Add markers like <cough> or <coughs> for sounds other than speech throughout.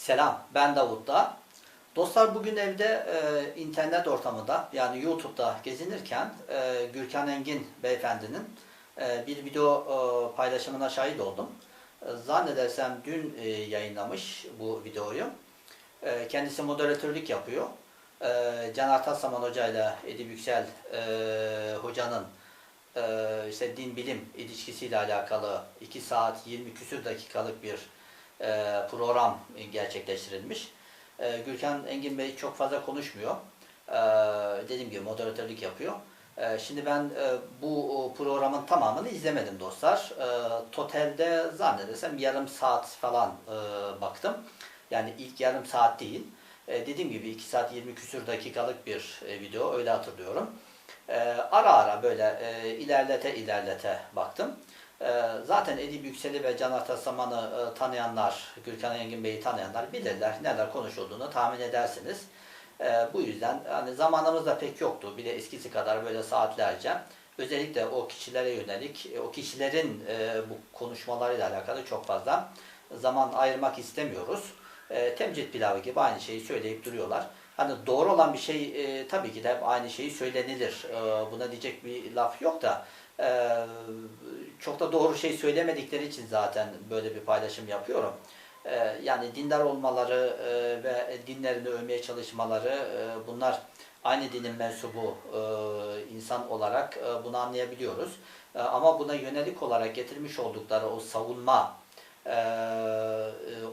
Selam, ben Davut'ta. Dostlar bugün evde e, internet ortamında yani YouTube'da gezinirken e, Gürkan Engin beyefendinin e, bir video e, paylaşımına şahit oldum. E, zannedersem dün e, yayınlamış bu videoyu. E, kendisi moderatörlük yapıyor. E, Can Artasaman Hoca ile Edip Yüksel e, Hoca'nın e, işte din bilim ilişkisiyle alakalı 2 saat 20 küsür dakikalık bir program gerçekleştirilmiş. E, Gürkan Engin Bey çok fazla konuşmuyor. E, dediğim gibi moderatörlük yapıyor. E, şimdi ben e, bu programın tamamını izlemedim dostlar. E, totalde zannedersem yarım saat falan e, baktım. Yani ilk yarım saat değil. E, dediğim gibi 2 saat 20 küsür dakikalık bir e, video öyle hatırlıyorum. E, ara ara böyle e, ilerlete ilerlete baktım. E, zaten Edip Yüksel'i ve Can Atasaman'ı e, tanıyanlar, Gürkan Engin Bey'i tanıyanlar bilirler. Neler konuşulduğunu tahmin edersiniz. E, bu yüzden hani zamanımız da pek yoktu. Bir de eskisi kadar böyle saatlerce özellikle o kişilere yönelik, e, o kişilerin e, bu konuşmalarıyla alakalı çok fazla zaman ayırmak istemiyoruz. E, temcit pilavı gibi aynı şeyi söyleyip duruyorlar. Hani doğru olan bir şey e, tabii ki de hep aynı şeyi söylenilir. E, buna diyecek bir laf yok da e, çok da doğru şey söylemedikleri için zaten böyle bir paylaşım yapıyorum. E, yani dindar olmaları e, ve dinlerini övmeye çalışmaları e, bunlar aynı dinin mensubu e, insan olarak bunu anlayabiliyoruz. Ama buna yönelik olarak getirmiş oldukları o savunma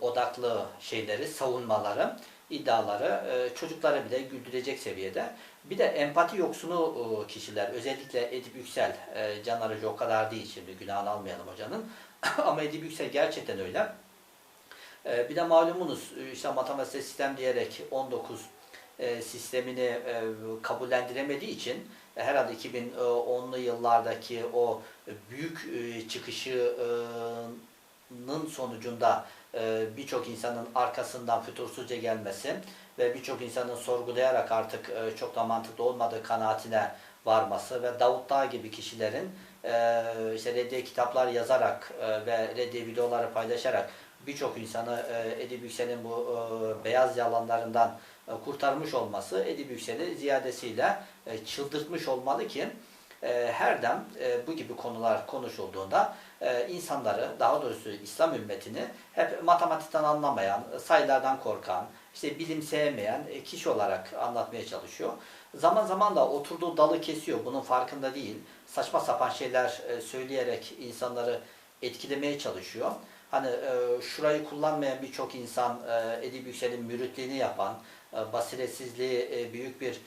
odaklı şeyleri, savunmaları, iddiaları e, çocukları bile güldürecek seviyede. Bir de empati yoksunu e, kişiler, özellikle Edip Yüksel, e, Can Arıcı o kadar değil şimdi günahını almayalım hocanın. <laughs> Ama Edip Yüksel gerçekten öyle. E, bir de malumunuz işte matematik sistem diyerek 19 e, sistemini kabullendiremediği için herhalde 2010'lu yıllardaki o büyük çıkışının sonucunda birçok insanın arkasından fütursuzca gelmesi ve birçok insanın sorgulayarak artık e, çok da mantıklı olmadığı kanaatine varması ve Davut Dağ gibi kişilerin e, işte reddiye kitaplar yazarak ve reddiye videoları paylaşarak birçok insanı Edip Yüksel'in bu beyaz yalanlarından kurtarmış olması Edip Yüksel'i ziyadesiyle çıldırtmış olmalı ki her dem bu gibi konular konuşulduğunda insanları, daha doğrusu İslam ümmetini hep matematikten anlamayan, sayılardan korkan, işte bilim sevmeyen kişi olarak anlatmaya çalışıyor. Zaman zaman da oturduğu dalı kesiyor, bunun farkında değil. Saçma sapan şeyler söyleyerek insanları etkilemeye çalışıyor. Hani şurayı kullanmayan birçok insan Edip Yüksel'in müritliğini yapan, basiretsizliği büyük bir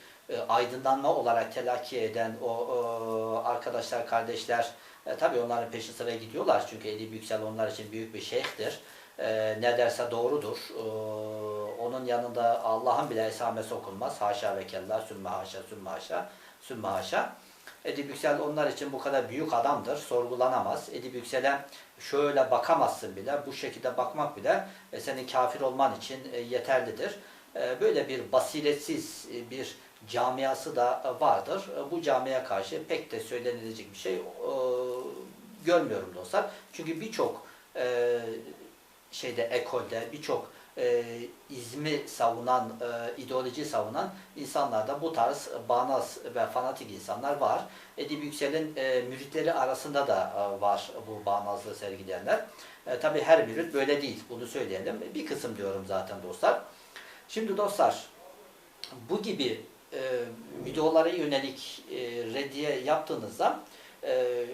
aydınlanma olarak telakki eden o arkadaşlar, kardeşler e, tabii onların peşi sıra gidiyorlar çünkü Edip Yüksel onlar için büyük bir şeyhtir. E, ne derse doğrudur. Onun yanında Allah'ın bile esamesi okunmaz. Haşa ve kella, sümme haşa, sümme haşa, sümme haşa. Edip Yüksel onlar için bu kadar büyük adamdır. Sorgulanamaz. Edip Yüksel'e şöyle bakamazsın bile. Bu şekilde bakmak bile e, senin kafir olman için e, yeterlidir. E, böyle bir basiretsiz bir camiası da vardır. Bu camiye karşı pek de söylenilecek bir şey görmüyorum dostlar. Çünkü birçok şeyde ekolde birçok e, izmi savunan, e, ideoloji savunan insanlarda bu tarz bağnaz ve fanatik insanlar var. Edip Yüksel'in e, müritleri arasında da e, var bu bağnazlığı sergileyenler. E, Tabi her mürit böyle değil, bunu söyleyelim. Bir kısım diyorum zaten dostlar. Şimdi dostlar, bu gibi e, videolara yönelik e, reddiye yaptığınızda e,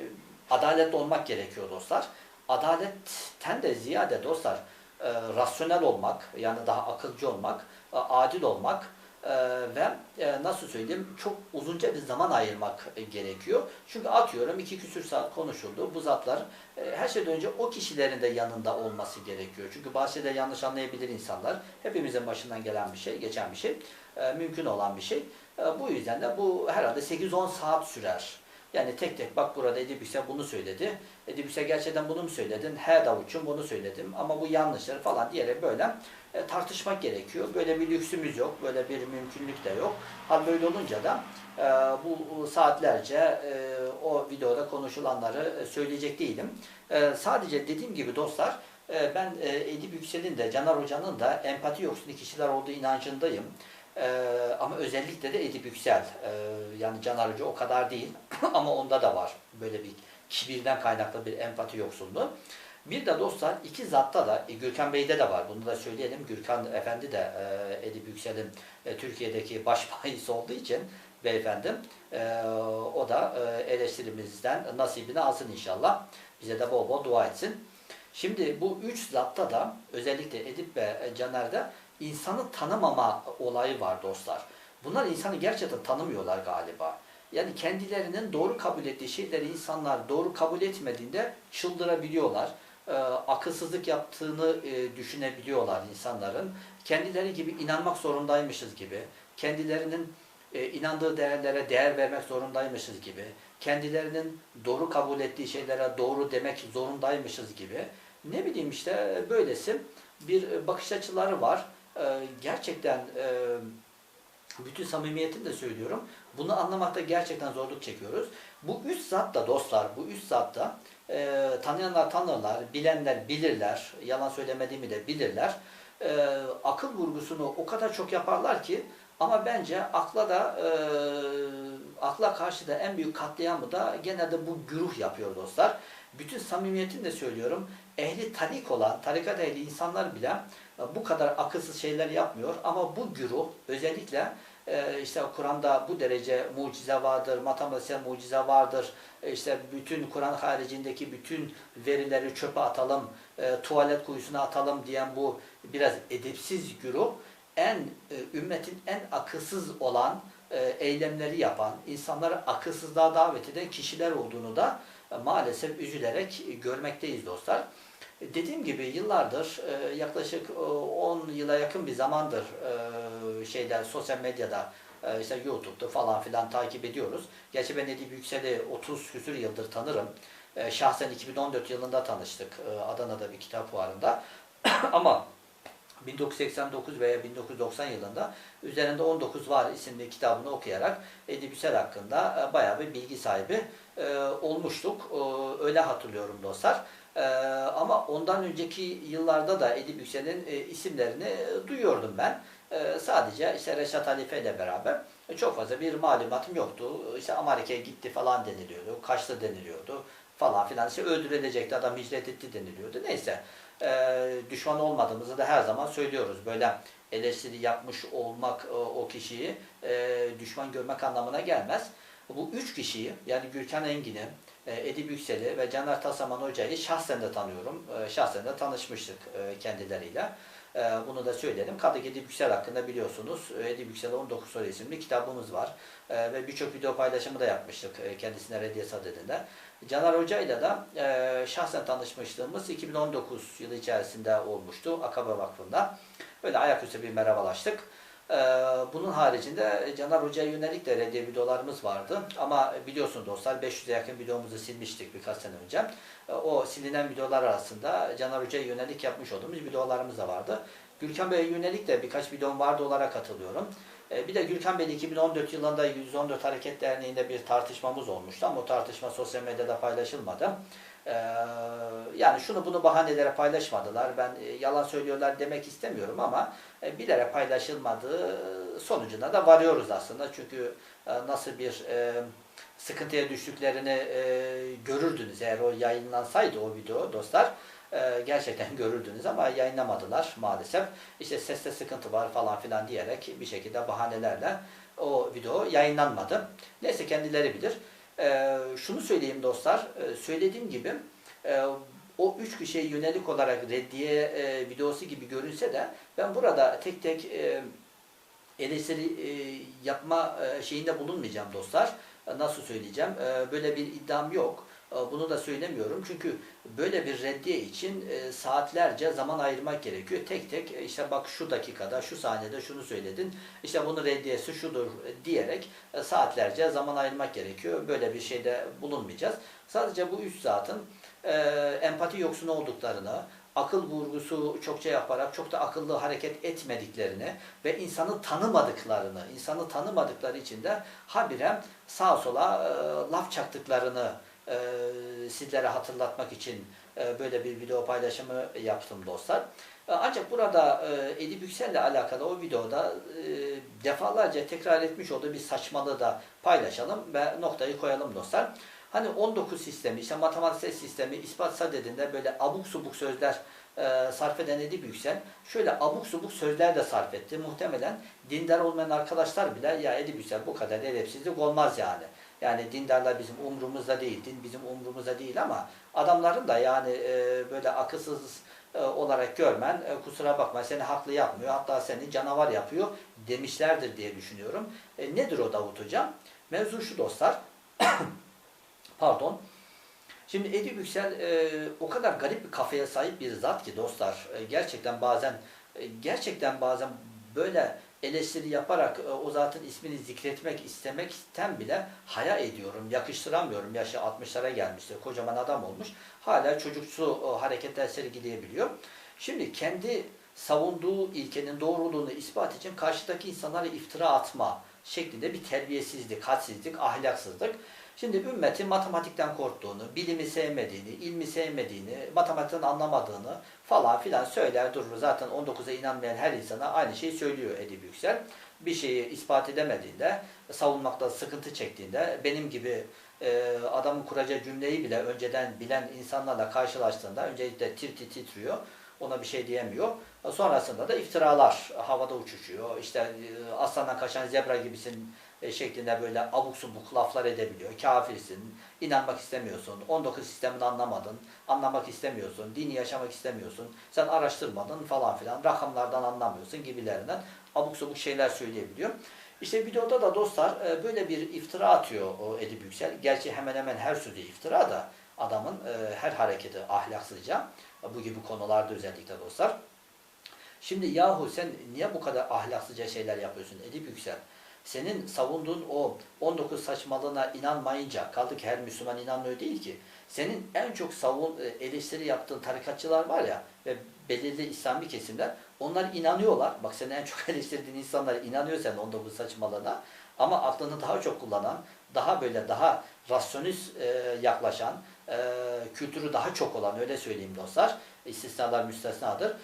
adaletli olmak gerekiyor dostlar. Adaletten de ziyade dostlar e, rasyonel olmak, yani daha akılcı olmak, e, adil olmak e, ve e, nasıl söyleyeyim çok uzunca bir zaman ayırmak e, gerekiyor. Çünkü atıyorum iki küsür saat konuşuldu. Bu zatlar e, her şeyden önce o kişilerin de yanında olması gerekiyor. Çünkü şeyler yanlış anlayabilir insanlar. Hepimizin başından gelen bir şey, geçen bir şey. E, mümkün olan bir şey. E, bu yüzden de bu herhalde 8-10 saat sürer. Yani tek tek bak burada Edip Yüksel bunu söyledi. Edip Yüksel gerçekten bunu mu söyledin? He Davutçum bunu söyledim ama bu yanlışlar falan diyerek böyle e, tartışmak gerekiyor. Böyle bir lüksümüz yok. Böyle bir mümkünlük de yok. Hal böyle olunca da e, bu saatlerce e, o videoda konuşulanları e, söyleyecek değilim. E, sadece dediğim gibi dostlar E, ben e, Edip Yüksel'in de Caner Hoca'nın da empati yoksunu kişiler olduğu inancındayım. E, ama özellikle de Edip Yüksel. E, yani Caner Hoca o kadar değil <laughs> ama onda da var böyle bir kibirden kaynaklı bir empati yoksunluğu. Bir de dostlar iki zatta da e, Gürkan Bey'de de var. Bunu da söyleyelim. Gürkan Efendi de e, Edip Yüksel'in e, Türkiye'deki baş <laughs> bahis olduğu için beyefendim e, o da e, eleştirimizden nasibini alsın inşallah. Bize de bol bol dua etsin. Şimdi bu üç zatta da özellikle Edip ve Caner'de insanı tanımama olayı var dostlar. Bunlar insanı gerçekten tanımıyorlar galiba. Yani kendilerinin doğru kabul ettiği şeyleri insanlar doğru kabul etmediğinde çıldırabiliyorlar. Ee, akılsızlık yaptığını e, düşünebiliyorlar insanların. Kendileri gibi inanmak zorundaymışız gibi, kendilerinin e, inandığı değerlere değer vermek zorundaymışız gibi, kendilerinin doğru kabul ettiği şeylere doğru demek zorundaymışız gibi. Ne bileyim işte böylesi bir bakış açıları var. Ee, gerçekten e, bütün samimiyetimle söylüyorum. Bunu anlamakta gerçekten zorluk çekiyoruz. Bu üç zat da dostlar, bu üç zat da e, tanıyanlar tanırlar, bilenler bilirler, yalan söylemediğimi de bilirler. E, akıl vurgusunu o kadar çok yaparlar ki ama bence akla da e, akla karşı da en büyük katliamı da genelde bu güruh yapıyor dostlar. Bütün samimiyetimle söylüyorum. Ehli tarik olan, tarikat ehli insanlar bile bu kadar akılsız şeyler yapmıyor. Ama bu güruh özellikle e, işte Kur'an'da bu derece mucize vardır, matematiksel mucize vardır. E, işte bütün Kur'an haricindeki bütün verileri çöpe atalım, e, tuvalet kuyusuna atalım diyen bu biraz edepsiz güruh en ümmetin en akılsız olan eylemleri yapan, insanları akılsızlığa davet eden kişiler olduğunu da maalesef üzülerek görmekteyiz dostlar. Dediğim gibi yıllardır yaklaşık 10 yıla yakın bir zamandır şeyler sosyal medyada işte YouTube'da falan filan takip ediyoruz. Gerçi ben Edip Yüksel'i 30 küsür yıldır tanırım. Şahsen 2014 yılında tanıştık Adana'da bir kitap fuarında. <coughs> Ama 1989 veya 1990 yılında üzerinde 19 var isimli kitabını okuyarak Edip Yüksel hakkında bayağı bir bilgi sahibi olmuştuk. Öyle hatırlıyorum dostlar. Ama ondan önceki yıllarda da Edip Yüksel'in isimlerini duyuyordum ben. Sadece işte Reşat Halife ile beraber çok fazla bir malumatım yoktu. İşte Amerika'ya gitti falan deniliyordu. Kaçtı deniliyordu falan filan. İşte öldürülecekti adam hicret etti deniliyordu. Neyse e, düşman olmadığımızı da her zaman söylüyoruz. Böyle eleştiri yapmış olmak e, o kişiyi e, düşman görmek anlamına gelmez. Bu üç kişiyi yani Gürkan Engin'i, e, Edip Yüksel'i ve Caner Tasaman Hoca'yı şahsen de tanıyorum. E, şahsen de tanışmıştık e, kendileriyle. E, bunu da söyleyelim. Kadık Edip Yüksel hakkında biliyorsunuz. E, Edip Yüksel'e 19 soru isimli kitabımız var. E, ve birçok video paylaşımı da yapmıştık e, kendisine reddiye sadedinde. Caner Hoca ile de şahsen tanışmışlığımız 2019 yılı içerisinde olmuştu Akabe Vakfı'nda. Böyle ayaküstü bir merhabalaştık. E, bunun haricinde Caner Hoca'ya yönelik de reddiye videolarımız vardı. Ama biliyorsunuz dostlar 500'e yakın videomuzu silmiştik birkaç sene önce. E, o silinen videolar arasında Caner Hoca'ya yönelik yapmış olduğumuz videolarımız da vardı. Gülkan Bey'e yönelik de birkaç videom vardı olarak katılıyorum. E, bir de Gürkan Bey'le 2014 yılında 114 Hareket Derneği'nde bir tartışmamız olmuştu ama o tartışma sosyal medyada paylaşılmadı. Yani şunu bunu bahanelere paylaşmadılar. Ben e, yalan söylüyorlar demek istemiyorum ama bilerek paylaşılmadığı sonucuna da varıyoruz aslında. Çünkü nasıl bir sıkıntıya düştüklerini görürdünüz eğer o yayınlansaydı o video dostlar. Ee, gerçekten <laughs> görürdünüz ama yayınlamadılar maalesef. İşte seste sıkıntı var falan filan diyerek bir şekilde bahanelerle o video yayınlanmadı. Neyse kendileri bilir. Şunu söyleyeyim dostlar, söylediğim gibi o üç kişiye yönelik olarak reddiye e, videosu gibi görünse de ben burada tek tek e, eleştiri e, yapma şeyinde bulunmayacağım dostlar. Nasıl söyleyeceğim? Böyle bir iddiam yok. Ee, bunu da söylemiyorum çünkü böyle bir reddiye için e, saatlerce zaman ayırmak gerekiyor. Tek tek e, işte bak şu dakikada, şu saniyede şunu söyledin, işte bunun reddiyesi şudur diyerek e, saatlerce zaman ayırmak gerekiyor. Böyle bir şeyde bulunmayacağız. Sadece bu üç zatın empati yoksunu olduklarını, akıl vurgusu çokça yaparak çok da akıllı hareket etmediklerini ve insanı tanımadıklarını, insanı tanımadıkları için de habire sağa sola laf çaktıklarını e, sizlere hatırlatmak için e, böyle bir video paylaşımı yaptım dostlar. E, Ancak burada e, Edip Yüksel'le alakalı o videoda e, defalarca tekrar etmiş olduğu bir saçmalığı da paylaşalım ve noktayı koyalım dostlar. Hani 19 sistemi, işte matematiksel sistemi ispat sadedinde böyle abuk subuk sözler e, sarf eden Edip Yüksel şöyle abuk subuk sözler de sarf etti. Muhtemelen dindar olmayan arkadaşlar bile ya Edip Yüksel bu kadar edepsizlik olmaz yani. Yani dindarlar bizim umrumuzda değil, din bizim umrumuzda değil ama adamların da yani e, böyle akılsız e, olarak görmen e, kusura bakma seni haklı yapmıyor hatta seni canavar yapıyor demişlerdir diye düşünüyorum. E, nedir o Davut Hocam? Mevzu şu dostlar. <clears throat> Pardon. Şimdi Edip Yüksel e, o kadar garip bir kafaya sahip bir zat ki dostlar. E, gerçekten bazen e, gerçekten bazen böyle eleştiri yaparak e, o zatın ismini zikretmek istemekten bile haya ediyorum, yakıştıramıyorum. Yaşı 60'lara gelmiştir, kocaman adam olmuş. Hala çocuksu e, hareketler sergileyebiliyor. Şimdi kendi savunduğu ilkenin doğruluğunu ispat için karşıdaki insanlara iftira atma şeklinde bir terbiyesizlik, hadsizlik, ahlaksızlık. Şimdi ümmetin matematikten korktuğunu, bilimi sevmediğini, ilmi sevmediğini, matematikten anlamadığını falan filan söyler durur. Zaten 19'a inanmayan her insana aynı şeyi söylüyor Edip Yüksel. Bir şeyi ispat edemediğinde, savunmakta sıkıntı çektiğinde, benim gibi e, adamın kuracağı cümleyi bile önceden bilen insanlarla karşılaştığında öncelikle tir tir titriyor. Ona bir şey diyemiyor. Sonrasında da iftiralar havada uçuşuyor. İşte e, aslandan kaçan zebra gibisin e, şeklinde böyle abuk subuk laflar edebiliyor. Kafirsin, inanmak istemiyorsun, 19 sistemini anlamadın, anlamak istemiyorsun, dini yaşamak istemiyorsun, sen araştırmadın falan filan, rakamlardan anlamıyorsun gibilerinden abuk subuk şeyler söyleyebiliyor. İşte videoda da dostlar e, böyle bir iftira atıyor o Edip Yüksel. Gerçi hemen hemen her sözü iftira da adamın e, her hareketi ahlaksızca. Bu gibi konularda özellikle dostlar. Şimdi yahu sen niye bu kadar ahlaksızca şeyler yapıyorsun Edip Yüksel? Senin savunduğun o 19 saçmalığına inanmayınca, kaldı ki her Müslüman inanmıyor değil ki, senin en çok savun, e, eleştiri yaptığın tarikatçılar var ya ve belirli İslami kesimler, onlar inanıyorlar. Bak senin en çok <laughs> eleştirdiğin insanlar inanıyor senin 19 saçmalığına. Ama aklını daha çok kullanan, daha böyle daha rasyonist e, yaklaşan, e, kültürü daha çok olan öyle söyleyeyim dostlar. İstisnalar müstesnadır.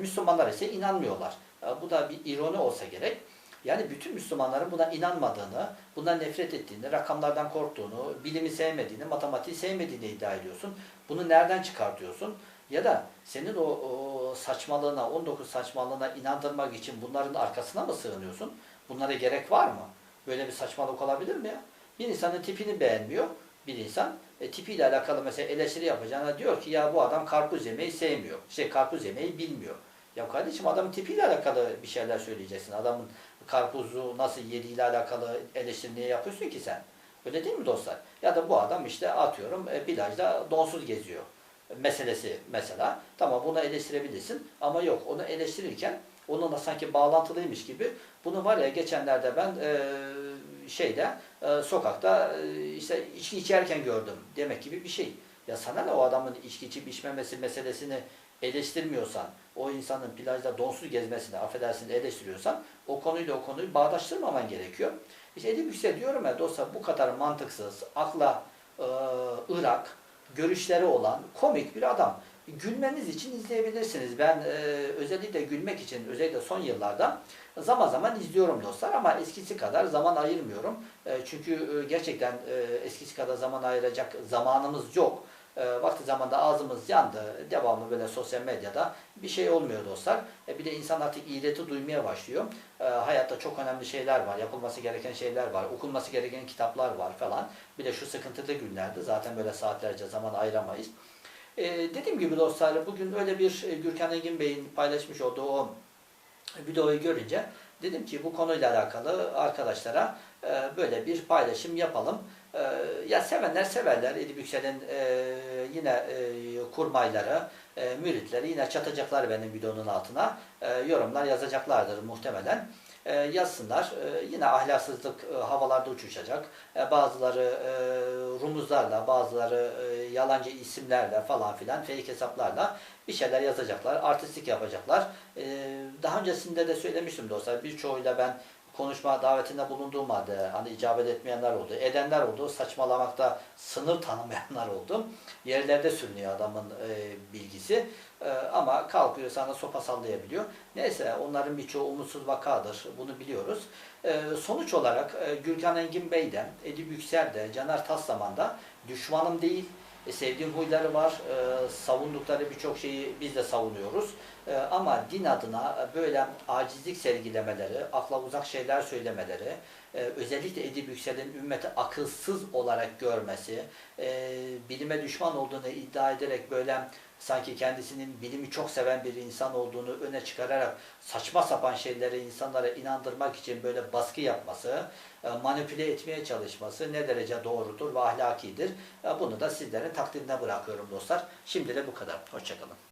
Müslümanlar ise inanmıyorlar. Bu da bir ironi olsa gerek. Yani bütün Müslümanların buna inanmadığını, bundan nefret ettiğini, rakamlardan korktuğunu, bilimi sevmediğini, matematiği sevmediğini iddia ediyorsun. Bunu nereden çıkartıyorsun? Ya da senin o, o saçmalığına, 19 saçmalığına inandırmak için bunların arkasına mı sığınıyorsun? Bunlara gerek var mı? Böyle bir saçmalık olabilir mi ya? Bir insanın tipini beğenmiyor bir insan. E, tipiyle alakalı mesela eleştiri yapacağına diyor ki ya bu adam karpuz yemeyi sevmiyor. Şey karpuz yemeyi bilmiyor. Ya kardeşim adamın tipiyle alakalı bir şeyler söyleyeceksin. Adamın karpuzu nasıl yediğiyle alakalı eleştiri niye yapıyorsun ki sen? Öyle değil mi dostlar? Ya da bu adam işte atıyorum e, plajda donsuz geziyor meselesi mesela. Tamam bunu eleştirebilirsin ama yok onu eleştirirken onunla sanki bağlantılıymış gibi bunu var ya geçenlerde ben e, şeyde e, sokakta e, işte içki içerken gördüm demek gibi bir şey. Ya sana ne o adamın içki içip içmemesi meselesini eleştirmiyorsan, o insanın plajda donsuz gezmesini affedersin eleştiriyorsan o konuyla o konuyu bağdaştırmaman gerekiyor. İşte Edip Yüksel diyorum ya dostlar bu kadar mantıksız, akla e, görüşleri olan komik bir adam. Gülmeniz için izleyebilirsiniz. Ben e, özellikle gülmek için özellikle son yıllarda zaman zaman izliyorum dostlar ama eskisi kadar zaman ayırmıyorum. E, çünkü e, gerçekten e, eskisi kadar zaman ayıracak zamanımız yok. E, vakti zamanda ağzımız yandı. Devamlı böyle sosyal medyada bir şey olmuyor dostlar. E, bir de insan artık iğreti duymaya başlıyor. E, hayatta çok önemli şeyler var. Yapılması gereken şeyler var. Okunması gereken kitaplar var falan. Bir de şu sıkıntılı günlerde zaten böyle saatlerce zaman ayıramayız. E, dediğim gibi dostlar bugün öyle bir e, Gürkan Engin Bey'in paylaşmış olduğu o videoyu görünce dedim ki bu konuyla alakalı arkadaşlara e, böyle bir paylaşım yapalım. E, ya sevenler severler. Edip Yüksel'in e, yine e, kurmayları, e, müritleri yine çatacaklar benim videonun altına. E, yorumlar yazacaklardır muhtemelen. E, yazsınlar. E, yine ahlaksızlık e, havalarda uçuşacak. Bazıları rumuzlarla, bazıları yalancı isimlerle falan filan, fake hesaplarla bir şeyler yazacaklar. Artistik yapacaklar. Daha öncesinde de söylemiştim dostlar. Birçoğuyla ben konuşma davetinde bulunduğum halde hani icabet etmeyenler oldu, edenler oldu, saçmalamakta sınır tanımayanlar oldu. Yerlerde sürünüyor adamın e, bilgisi E, ama kalkıyor sana sopa sallayabiliyor. Neyse onların birçoğu umutsuz vakadır, bunu biliyoruz. E, sonuç olarak e, Gürkan Engin Bey de, Edip Yüksel de, Caner Taslaman da düşmanım değil, e, sevdiğim huyları var. E, savundukları birçok şeyi biz de savunuyoruz. E, ama din adına böyle acizlik sergilemeleri, akla uzak şeyler söylemeleri, e, özellikle Edip Yüksel'in ümmeti akılsız olarak görmesi, bilime düşman olduğunu iddia ederek böyle sanki kendisinin bilimi çok seven bir insan olduğunu öne çıkararak saçma sapan şeyleri insanlara inandırmak için böyle baskı yapması, e, manipüle etmeye çalışması ne derece doğrudur ve ahlakidir. E, Bunu da sizlerin takdirine bırakıyorum dostlar. Şimdi de bu kadar. Hoşçakalın.